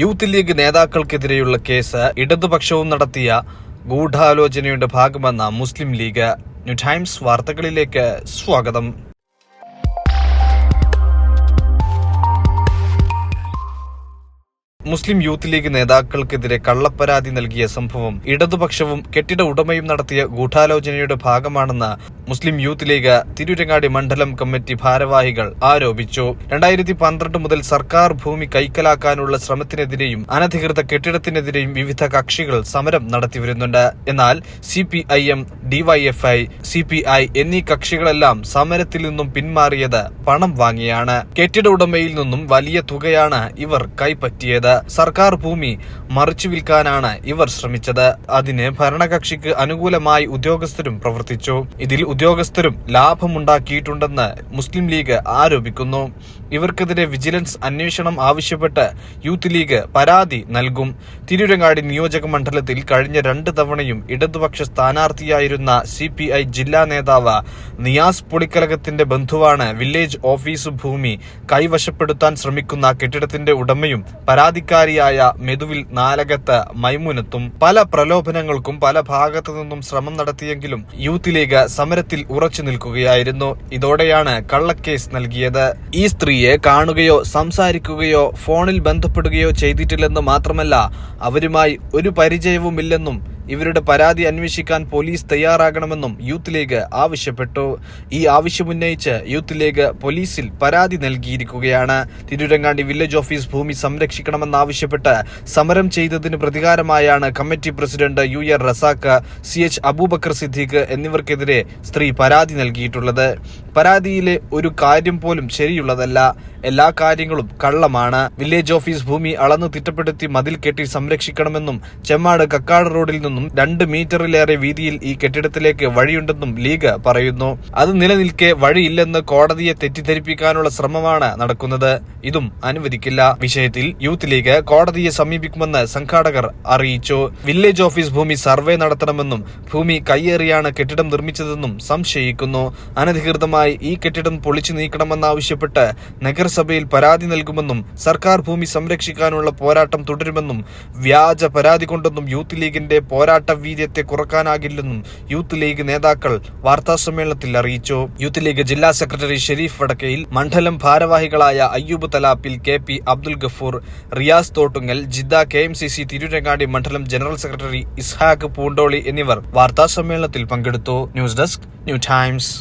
Youth league നേതാക്കൾക്കെതിരെയുള്ള case ഇടതുപക്ഷവും നടത്തിയ ഗൂഢാലോചനയുടെ ഭാഗമെന്ന മുസ്ലിം ലീഗ് ന്യൂ ടൈംസ് വാർത്തകളിലേക്ക് സ്വാഗതം. മുസ്ലിം യൂത്ത് ലീഗ് നേതാക്കൾക്കെതിരെ കള്ളപ്പരാതി നൽകിയ സംഭവം ഇടതുപക്ഷവും കെട്ടിട ഉടമയും നടത്തിയ ഗൂഢാലോചനയുടെ ഭാഗമാണെന്ന് മുസ്ലിം യൂത്ത് ലീഗ് തിരൂരങ്ങാടി മണ്ഡലം കമ്മിറ്റി ഭാരവാഹികൾ ആരോപിച്ചു. രണ്ടായിരത്തി പന്ത്രണ്ട് മുതൽ സർക്കാർ ഭൂമി കൈക്കലാക്കാനുള്ള ശ്രമത്തിനെതിരെയും അനധികൃത കെട്ടിടത്തിനെതിരെയും വിവിധ കക്ഷികൾ സമരം നടത്തിവരുന്നുണ്ട്. എന്നാൽ C P I M DYFI C P I എന്നീ കക്ഷികളെല്ലാം സമരത്തിൽ നിന്നും പിന്മാറിയത് പണം വാങ്ങിയാണ്. കെട്ടിട ഉടമയിൽ നിന്നും വലിയ തുകയാണ് ഇവർ കൈപ്പറ്റിയത്. സർക്കാർ ഭൂമി മറിച്ചു വിൽക്കാനാണ് ഇവർ ശ്രമിച്ചത്. അതിന് ഭരണകക്ഷിക്ക് അനുകൂലമായി ഉദ്യോഗസ്ഥരും പ്രവർത്തിച്ചു. ഇതിൽ ഉദ്യോഗസ്ഥരും ലാഭമുണ്ടാക്കിയിട്ടുണ്ടെന്ന് മുസ്ലിം ലീഗ് ആരോപിക്കുന്നു. ഇവർക്കെതിരെ വിജിലൻസ് അന്വേഷണം ആവശ്യപ്പെട്ട് യൂത്ത് ലീഗ് പരാതി നൽകും. തിരൂരങ്ങാടി നിയോജക മണ്ഡലത്തിൽ കഴിഞ്ഞ രണ്ട് തവണയും ഇടതുപക്ഷ സ്ഥാനാർത്ഥിയായിരുന്ന സി പി ഐ ജില്ലാ നേതാവ് നിയാസ് പുളിക്കലകത്തിന്റെ ബന്ധുവാണ് വില്ലേജ് ഓഫീസ് ഭൂമി കൈവശപ്പെടുത്താൻ ശ്രമിക്കുന്ന കെട്ടിടത്തിന്റെ ഉടമയും പരാതിക്കാരിയായ മെതുവിൽ നാലകത്ത് മൈമുനത്തും. പല പ്രലോഭനങ്ങൾക്കും പല ഭാഗത്തു നിന്നും ശ്രമം നടത്തിയെങ്കിലും യൂത്ത് ലീഗ് സമരത്തിൽ ഉറച്ചു നിൽക്കുകയായിരുന്നു. ഇതോടെയാണ് കള്ളക്കേസ് നൽകിയത്. ഈ സ്ത്രീയെ കാണുകയോ സംസാരിക്കുകയോ ഫോണിൽ ബന്ധപ്പെടുകയോ ചെയ്തിട്ടില്ലെന്ന് മാത്രമല്ല അവരുമായി ഒരു പരിചയവുമില്ലെന്നും ഇവരുടെ പരാതി അന്വേഷിക്കാൻ പോലീസ് തയ്യാറാകണമെന്നും യൂത്ത് ലീഗ് ആവശ്യപ്പെട്ടു. ഈ ആവശ്യമുന്നയിച്ച് യൂത്ത് ലീഗ് പോലീസിൽ പരാതി നൽകിയിരിക്കുകയാണ്. തിരൂരങ്ങാണ്ടി വില്ലേജ് ഓഫീസ് ഭൂമി സംരക്ഷിക്കണമെന്നാവശ്യപ്പെട്ട് സമരം ചെയ്തതിന് പ്രതികാരമായാണ് committee president U A Razak C H Abubakar Siddique എന്നിവർക്കെതിരെ സ്ത്രീ പരാതി നൽകിയിട്ടുള്ളത്. പരാതിയിലെ ഒരു കാര്യം പോലും ശരിയുള്ളതല്ല. എല്ലാ കാര്യങ്ങളും കള്ളമാണ്. വില്ലേജ് ഓഫീസ് ഭൂമി അളന്ന് തിട്ടപ്പെടുത്തി മതിൽ കെട്ടി സംരക്ഷിക്കണമെന്നും ചെമ്മാട് കക്കാട് റോഡിൽ നിന്നും രണ്ട് മീറ്ററിലേറെ വീതിയിൽ ഈ കെട്ടിടത്തിലേക്ക് വഴിയുണ്ടെന്നും ലീഗ് പറയുന്നു. അത് നിലനിൽക്കെ വഴിയില്ലെന്ന് കോടതിയെ തെറ്റിദ്ധരിപ്പിക്കാനുള്ള ശ്രമമാണ് നടക്കുന്നത്. ഇതും അനുവദിക്കില്ല. വിഷയത്തിൽ യൂത്ത് ലീഗ് കോടതിയെ സമീപിക്കുമെന്ന് സംഘാടകർ അറിയിച്ചു. വില്ലേജ് ഓഫീസ് ഭൂമി സർവേ നടത്തണമെന്നും ഭൂമി കയ്യേറിയാണ് കെട്ടിടം നിർമ്മിച്ചതെന്നും സംശയിക്കുന്നു. അനധികൃതമായി ഈ കെട്ടിടം പൊളിച്ചു നീക്കണമെന്നാവശ്യപ്പെട്ട് നഗരസഭയിൽ പരാതി നൽകുമെന്നും സർക്കാർ ഭൂമി സംരക്ഷിക്കാനുള്ള പോരാട്ടം തുടരുമെന്നും വ്യാജ പരാതി കൊണ്ടൊന്നും യൂത്ത് ലീഗിന്റെ പോരാട്ട വീര്യത്തെ കുറക്കാനാകില്ലെന്നും യൂത്ത് ലീഗ് നേതാക്കൾ വാർത്താസമ്മേളനത്തിൽ അറിയിച്ചു. യൂത്ത് ലീഗ് ജില്ലാ സെക്രട്ടറി ഷെരീഫ് വടക്കയിൽ മണ്ഡലം ഭാരവാഹികളായ Ayyub Thalappil K P Abdul Gafoor Riyas Thottungal Jeddah K M C C Tirurangadi മണ്ഡലം ജനറൽ സെക്രട്ടറി ഇസ്ഹാഖ് പൂണ്ടോളി എന്നിവർ വാർത്താസമ്മേളനത്തിൽ പങ്കെടുത്തു. News desk New Times.